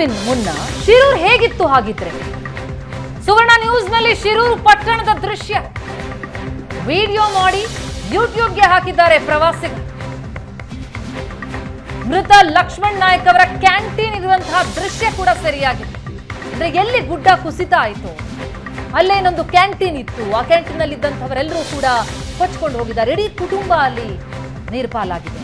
ಮಿನ್ ಮುನ್ನ ಶಿರೂರ್ ಹೇಗಿತ್ತು ಹಾಗಿದ್ರೆ? ಸುವರ್ಣ ನ್ಯೂಸ್ನಲ್ಲಿ ಶಿರೂರ್ ಪಟ್ಟಣದ ದೃಶ್ಯ. ವಿಡಿಯೋ ಮಾಡಿ ಯೂಟ್ಯೂಬ್ಗೆ ಹಾಕಿದ್ದಾರೆ ಪ್ರವಾಸಿಗರು. ಮೃತ ಲಕ್ಷ್ಮಣ್ ನಾಯಕ್ ಅವರ ಕ್ಯಾಂಟೀನ್ ಇರುವಂತಹ ದೃಶ್ಯ ಕೂಡ ಸರಿಯಾಗಿದೆ. ಅಂದ್ರೆ ಎಲ್ಲಿ ಗುಡ್ಡ ಕುಸಿತ ಆಯಿತು ಅಲ್ಲೇನೊಂದು ಕ್ಯಾಂಟೀನ್ ಇತ್ತು. ಆ ಕ್ಯಾಂಟೀನ್ ಅಲ್ಲಿ ಇದ್ದಂಥವರೆಲ್ಲರೂ ಕೂಡ ಕೊಚ್ಕೊಂಡು ಹೋಗಿದ್ದಾರೆ. ಇಡೀ ಕುಟುಂಬ ಅಲ್ಲಿ ನೀರ್ಪಾಲಾಗಿದೆ.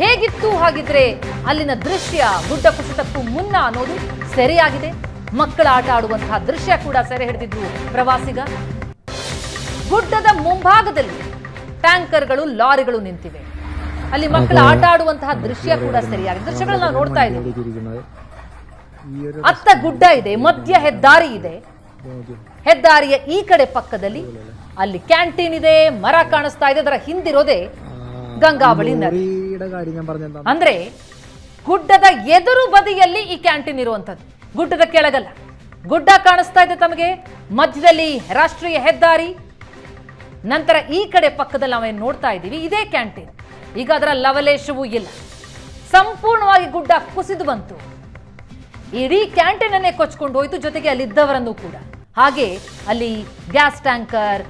ಹೇಗಿತ್ತು ಹಾಗಿದ್ರೆ ಅಲ್ಲಿನ ದೃಶ್ಯ ಗುಡ್ಡ ಕುಸಿತಕ್ಕೂ ಮುನ್ನ ಅನ್ನೋದು ಸೆರೆಯಾಗಿದೆ. ಮಕ್ಕಳ ಆಟ ಆಡುವಂತಹ ದೃಶ್ಯ ಕೂಡ ಸೆರೆ ಹಿಡಿದಿದ್ರು ಪ್ರವಾಸಿಗ. ಗುಡ್ಡದ ಮುಂಭಾಗದಲ್ಲಿ ಟ್ಯಾಂಕರ್ಗಳು ಲಾರಿಗಳು ನಿಂತಿವೆ. ಅಲ್ಲಿ ಮಕ್ಕಳ ಆಟ ಆಡುವಂತಹ ದೃಶ್ಯ ಕೂಡ ಸರಿಯಾಗಿದೆ. ದೃಶ್ಯಗಳನ್ನ ನೋಡ್ತಾ ಇದ್ದೀವಿ. ಅತ್ತ ಗುಡ್ಡ ಇದೆ ಮಧ್ಯ ಹೆದ್ದಾರಿ ಇದೆ. ಹೆದ್ದಾರಿಯ ಈ ಕಡೆ ಪಕ್ಕದಲ್ಲಿ ಅಲ್ಲಿ ಕ್ಯಾಂಟೀನ್ ಇದೆ ಮರ ಕಾಣಿಸ್ತಾ ಇದೆ ಅದರ ಹಿಂದಿರೋದೆ ಗಂಗಾವಳಿ ನದಿ ಅಂದ್ರೆ ಗುಡ್ಡದ ಎದುರು ಬದಿಯಲ್ಲಿ ಈ ಕ್ಯಾಂಟೀನ್ ಇರುವಂತದ್ದು ಗುಡ್ಡದ ಕೆಳಗಲ್ಲ. ಗುಡ್ಡ ಕಾಣಿಸ್ತಾ ಇದೆ ತಮಗೆ. ಮಧ್ಯದಲ್ಲಿ ರಾಷ್ಟ್ರೀಯ ಹೆದ್ದಾರಿ. ನಂತರ ಈ ಕಡೆ ಪಕ್ಕದಲ್ಲಿ ನಾವೇನು ನೋಡ್ತಾ ಇದ್ದೀವಿ ಇದೇ ಕ್ಯಾಂಟೀನ್. ಈಗ ಅದರ ಲವಲೇಶವೂ ಇಲ್ಲ. ಸಂಪೂರ್ಣವಾಗಿ ಗುಡ್ಡ ಕುಸಿದು ಬಂತು. ಇಡೀ ಕ್ಯಾಂಟೀನ್ ಅನ್ನೇ ಕೊಚ್ಕೊಂಡು ಹೋಯಿತು ಜೊತೆಗೆ ಅಲ್ಲಿದ್ದವರನ್ನು ಕೂಡ. ಹಾಗೆ ಅಲ್ಲಿ ಗ್ಯಾಸ್ ಟ್ಯಾಂಕರ್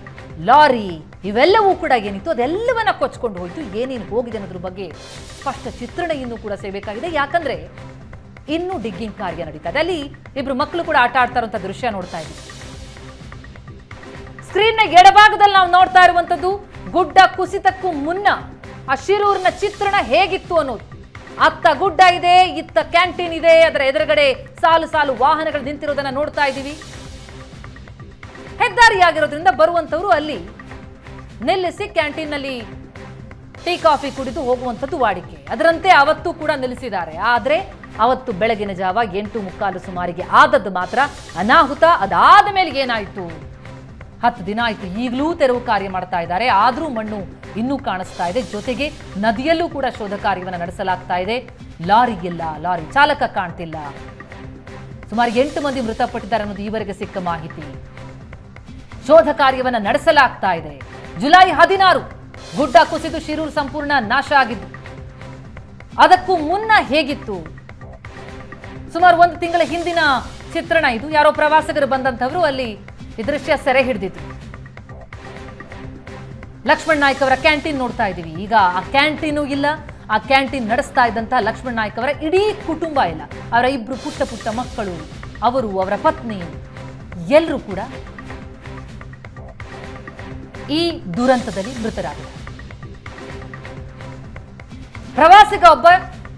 ಲಾರಿ ಇವೆಲ್ಲವೂ ಕೂಡ ಏನಿತ್ತು, ಅದೆಲ್ಲವನ್ನ ಕೊಚ್ಕೊಂಡು ಹೋಯ್ತು. ಏನೇನು ಹೋಗಿದೆ ಅನ್ನೋದ್ರ ಬಗ್ಗೆ ಸ್ಪಷ್ಟ ಚಿತ್ರಣ ಇನ್ನೂ ಕೂಡ ಸೇಬೇಕಾಗಿದೆ ಯಾಕಂದ್ರೆ ಇನ್ನೂ ಡಿಗ್ಗಿಂಗ್ ಕಾರ್ಯ ನಡೀತಾ ಇದೆ. ಅಲ್ಲಿ ಇಬ್ರು ಮಕ್ಕಳು ಕೂಡ ಆಟ ಆಡ್ತಾ ಇರುವಂತ ದೃಶ್ಯ ನೋಡ್ತಾ ಇದ್ದೀವಿ ಸ್ಕ್ರೀನ್ನ ಎಡಭಾಗದಲ್ಲಿ ನಾವು ನೋಡ್ತಾ ಇರುವಂತದ್ದು ಗುಡ್ಡ ಕುಸಿತಕ್ಕೂ ಮುನ್ನ ಆ ಶಿರೂರಿನ ಚಿತ್ರಣ ಹೇಗಿತ್ತು ಅನ್ನೋದು. ಅತ್ತ ಗುಡ್ಡ ಇದೆ, ಇತ್ತ ಕ್ಯಾಂಟೀನ್ ಇದೆ, ಅದರ ಎದುರುಗಡೆ ಸಾಲು ಸಾಲು ವಾಹನಗಳು ನಿಂತಿರೋದನ್ನ ನೋಡ್ತಾ ಇದ್ದೀವಿ. ಹೆದ್ದಾರಿಯಾಗಿರೋದ್ರಿಂದ ಬರುವಂತವರು ಅಲ್ಲಿ ನಿಲ್ಲಿಸಿ ಕ್ಯಾಂಟೀನ್ನಲ್ಲಿ ಟೀ, ಕಾಫಿ ಕುಡಿದು ಹೋಗುವಂಥದ್ದು ವಾಡಿಕೆ. ಅದರಂತೆ ಅವತ್ತು ಕೂಡ ನಿಲ್ಲಿಸಿದ್ದಾರೆ ಆದರೆ ಅವತ್ತು ಬೆಳಗಿನ ಜಾವ ಎಂಟು ಮುಕ್ಕಾಲು ಸುಮಾರಿಗೆ ಆದದ್ದು ಮಾತ್ರ ಅನಾಹುತ. ಅದಾದ ಮೇಲೆ ಏನಾಯಿತು? ಹತ್ತು ದಿನ ಆಯಿತು. ಈಗಲೂ ತೆರವು ಕಾರ್ಯ ಮಾಡ್ತಾ ಇದ್ದಾರೆ. ಆದರೂ ಮಣ್ಣು ಇನ್ನೂ ಕಾಣಿಸ್ತಾ ಇದೆ. ಜೊತೆಗೆ ನದಿಯಲ್ಲೂ ಕೂಡ ಶೋಧ ಕಾರ್ಯವನ್ನು ನಡೆಸಲಾಗ್ತಾ ಇದೆ. ಲಾರಿ ಇಲ್ಲ, ಲಾರಿ ಚಾಲಕ ಕಾಣ್ತಿಲ್ಲ. ಸುಮಾರು ಎಂಟು ಮಂದಿ ಮೃತಪಟ್ಟಿದ್ದಾರೆ ಅನ್ನೋದು ಈವರೆಗೆ ಸಿಕ್ಕ ಮಾಹಿತಿ. ಶೋಧ ಕಾರ್ಯವನ್ನು ನಡೆಸಲಾಗ್ತಾ ಇದೆ. ಜುಲೈ ಹದಿನಾರು, ಗುಡ್ಡ ಕುಸಿದು ಶಿರೂರು ಸಂಪೂರ್ಣ ನಾಶ ಆಗಿದ್ದು, ಅದಕ್ಕೂ ಮುನ್ನ ಹೇಗಿತ್ತು? ಸುಮಾರು ಒಂದು ತಿಂಗಳ ಹಿಂದಿನ ಚಿತ್ರಣ ಇದು. ಯಾರೋ ಪ್ರವಾಸಿಗರು ಬಂದಂತವರು ಅಲ್ಲಿ ಈ ದೃಶ್ಯ ಸೆರೆ ಹಿಡಿದಿದ್ರು. ಲಕ್ಷ್ಮಣ್ ನಾಯ್ಕ್ ಅವರ ಕ್ಯಾಂಟೀನ್ ನೋಡ್ತಾ ಇದ್ದೀವಿ. ಈಗ ಆ ಕ್ಯಾಂಟೀನು ಇಲ್ಲ, ಆ ಕ್ಯಾಂಟೀನ್ ನಡೆಸ್ತಾ ಇದ್ದಂತಹ ಲಕ್ಷ್ಮಣ್ ನಾಯ್ಕ್ ಅವರ ಇಡೀ ಕುಟುಂಬ ಇಲ್ಲ. ಅವರ ಇಬ್ರು ಪುಟ್ಟ ಪುಟ್ಟ ಮಕ್ಕಳು, ಅವರು, ಅವರ ಪತ್ನಿ ಎಲ್ಲರೂ ಕೂಡ ಈ ದುರಂತದಲ್ಲಿ ಮೃತರಾಗಿದೆ ಪ್ರವಾಸಿಗ ಒಬ್ಬ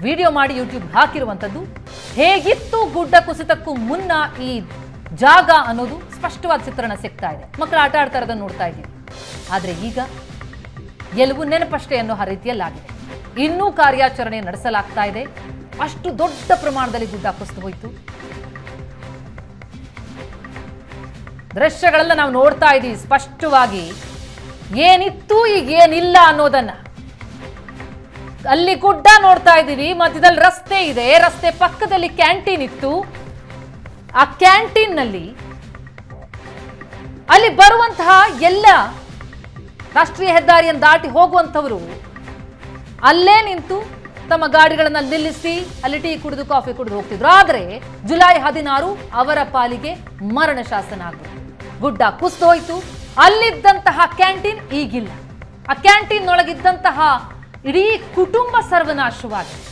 ವಿಡಿಯೋ ಮಾಡಿ ಯೂಟ್ಯೂಬ್ ಹಾಕಿರುವಂಥದ್ದು, ಹೇಗಿತ್ತು ಗುಡ್ಡ ಕುಸಿತಕ್ಕೂ ಮುನ್ನ ಈ ಜಾಗ ಅನ್ನೋದು ಸ್ಪಷ್ಟವಾದ ಚಿತ್ರಣ ಸಿಗ್ತಾ ಇದೆ. ಮಕ್ಕಳು ಆಟ ಆಡ್ತಾ ಇರೋದನ್ನು ನೋಡ್ತಾ ಇದ್ದೀವಿ. ಆದರೆ ಈಗ ಎಲ್ಲವೂ ನೆನಪಷ್ಟೇ ಅನ್ನೋ ರೀತಿಯಲ್ಲಾಗಿದೆ. ಇನ್ನೂ ಕಾರ್ಯಾಚರಣೆ ನಡೆಸಲಾಗ್ತಾ ಇದೆ. ಅಷ್ಟು ದೊಡ್ಡ ಪ್ರಮಾಣದಲ್ಲಿ ಗುಡ್ಡ ಕುಸಿದು ಹೋಯಿತು. ದೃಶ್ಯಗಳೆಲ್ಲ ನಾವು ನೋಡ್ತಾ ಇದ್ದೀವಿ ಸ್ಪಷ್ಟವಾಗಿ. ಏನಿತ್ತು ಈಗ ಏನಿಲ್ಲ ಅನ್ನೋದನ್ನ. ಅಲ್ಲಿ ಗುಡ್ಡ ನೋಡ್ತಾ ಇದ್ದೀವಿ ಮಧ್ಯದಲ್ಲಿ ರಸ್ತೆ ಇದೆ. ರಸ್ತೆ ಪಕ್ಕದಲ್ಲಿ ಕ್ಯಾಂಟೀನ್ ಇತ್ತು. ಆ ಕ್ಯಾಂಟೀನ್ನಲ್ಲಿ ಅಲ್ಲಿ ಬರುವಂತಹ ಎಲ್ಲ ರಾಷ್ಟ್ರೀಯ ಹೆದ್ದಾರಿಯನ್ನು ದಾಟಿ ಹೋಗುವಂಥವರು ಅಲ್ಲೇ ನಿಂತು ತಮ್ಮ ಗಾಡಿಗಳನ್ನ ನಿಲ್ಲಿಸಿ ಅಲ್ಲಿ ಟೀ ಕುಡಿದು, ಕಾಫಿ ಕುಡಿದು ಹೋಗ್ತಿದ್ರು. ಆದರೆ ಜುಲೈ ಹದಿನಾರು ಅವರ ಪಾಲಿಗೆ ಮರಣ ಶಾಸನ ಆಗುತ್ತೆ ಗುಡ್ಡ ಕುಸಿದು ಹೋಯ್ತು ಅಲ್ಲಿದ್ದಂತಹ ಕ್ಯಾಂಟೀನ್ ಈಗಿಲ್ಲ. ಆ ಕ್ಯಾಂಟೀನ್ ಒಳಗಿದ್ದಂತಹ ಇಡೀ ಕುಟುಂಬ ಸರ್ವನಾಶವಾಗಿದೆ.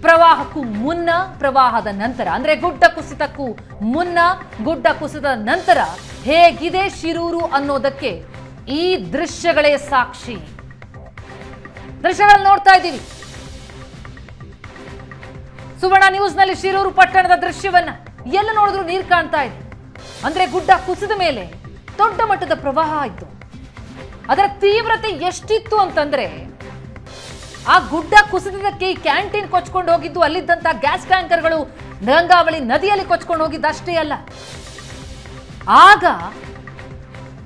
ಪ್ರವಾಹಕ್ಕೂ ಮುನ್ನ, ಪ್ರವಾಹದ ನಂತರ, ಅಂದ್ರೆ ಗುಡ್ಡ ಕುಸಿತಕ್ಕೂ ಮುನ್ನ, ಗುಡ್ಡ ಕುಸಿತದ ನಂತರ ಹೇಗಿದೆ ಶಿರೂರು ಅನ್ನೋದಕ್ಕೆ ಈ ದೃಶ್ಯಗಳೇ ಸಾಕ್ಷಿ. ದೃಶ್ಯಗಳನ್ನು ನೋಡ್ತಾ ಇದ್ದೀವಿ. ಸುವರ್ಣ ನ್ಯೂಸ್ನಲ್ಲಿ ಶಿರೂರು ಪಟ್ಟಣದ ದೃಶ್ಯವನ್ನ ಎಲ್ಲ ನೋಡಿದ್ರು ನೀರು ಕಾಣ್ತಾ ಇದೆ. ಅಂದ್ರೆ ಗುಡ್ಡ ಕುಸಿದ ಮೇಲೆ ದೊಡ್ಡ ಮಟ್ಟದ ಪ್ರವಾಹ ಆಯಿತು ಅದರ ತೀವ್ರತೆ ಎಷ್ಟಿತ್ತು ಅಂತಂದ್ರೆ, ಆ ಗುಡ್ಡ ಕುಸಿದಕ್ಕೆ ಈ ಕ್ಯಾಂಟೀನ್ ಕೊಚ್ಕೊಂಡು ಹೋಗಿದ್ದು ಅಲ್ಲಿದ್ದಂತ ಗ್ಯಾಸ್ ಟ್ಯಾಂಕರ್ಗಳು ಗಂಗಾವಳಿ ನದಿಯಲ್ಲಿ ಕೊಚ್ಕೊಂಡು ಹೋಗಿದ್ದು ಅಷ್ಟೇ ಅಲ್ಲ. ಆಗ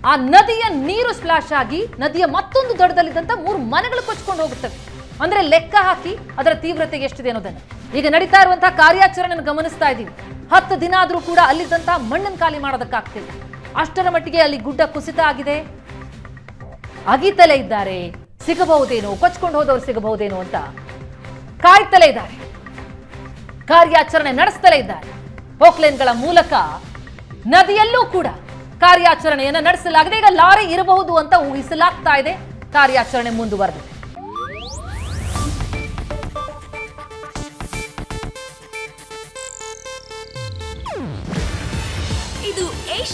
ಆ ನದಿಯ ನೀರು ಸ್ಪ್ಲಾಶ್ ಆಗಿ, ನದಿಯ ಮತ್ತೊಂದು ದಡದಲ್ಲಿದ್ದಂತ ಮೂರು ಮನೆಗಳು ಕೊಚ್ಕೊಂಡು ಹೋಗುತ್ತವೆ. ಅಂದ್ರೆ ಲೆಕ್ಕ ಹಾಕಿ ಅದರ ತೀವ್ರತೆ ಎಷ್ಟಿದೆ ಅನ್ನೋದನ್ನ. ಈಗ ನಡೀತಾ ಇರುವಂತಹ ಕಾರ್ಯಾಚರಣೆಯನ್ನು ಗಮನಿಸ್ತಾ ಇದ್ದೀವಿ. ಹತ್ತು ದಿನ ಆದರೂ ಕೂಡ ಅಲ್ಲಿದ್ದಂತಹ ಮಣ್ಣನ್ನು ಖಾಲಿ ಮಾಡೋದಕ್ಕಾಗ್ತಿಲ್ಲ. ಅಷ್ಟರ ಮಟ್ಟಿಗೆ ಅಲ್ಲಿ ಗುಡ್ಡ ಕುಸಿತ ಆಗಿದೆ. ಅಗಿತಲೇ ಇದ್ದಾರೆ. ಸಿಗಬಹುದೇನೋ, ಕೊಚ್ಕೊಂಡು ಹೋದವರು ಸಿಗಬಹುದೇನೋ ಅಂತ ಕಾಯ್ತಲೇ ಇದ್ದಾರೆ. ಕಾರ್ಯಾಚರಣೆ ನಡೆಸ್ತಲೇ ಇದ್ದಾರೆ. ಪೋಕ್ಲೇನ್ಗಳ ಮೂಲಕ ನದಿಯಲ್ಲೂ ಕೂಡ ಕಾರ್ಯಾಚರಣೆಯನ್ನು ನಡೆಸಲಾಗಿದೆ. ಈಗ ಲಾರಿ ಇರಬಹುದು ಅಂತ ಊಹಿಸಲಾಗ್ತಾ ಇದೆ. ಕಾರ್ಯಾಚರಣೆ ಮುಂದುವರೆದಿದೆ.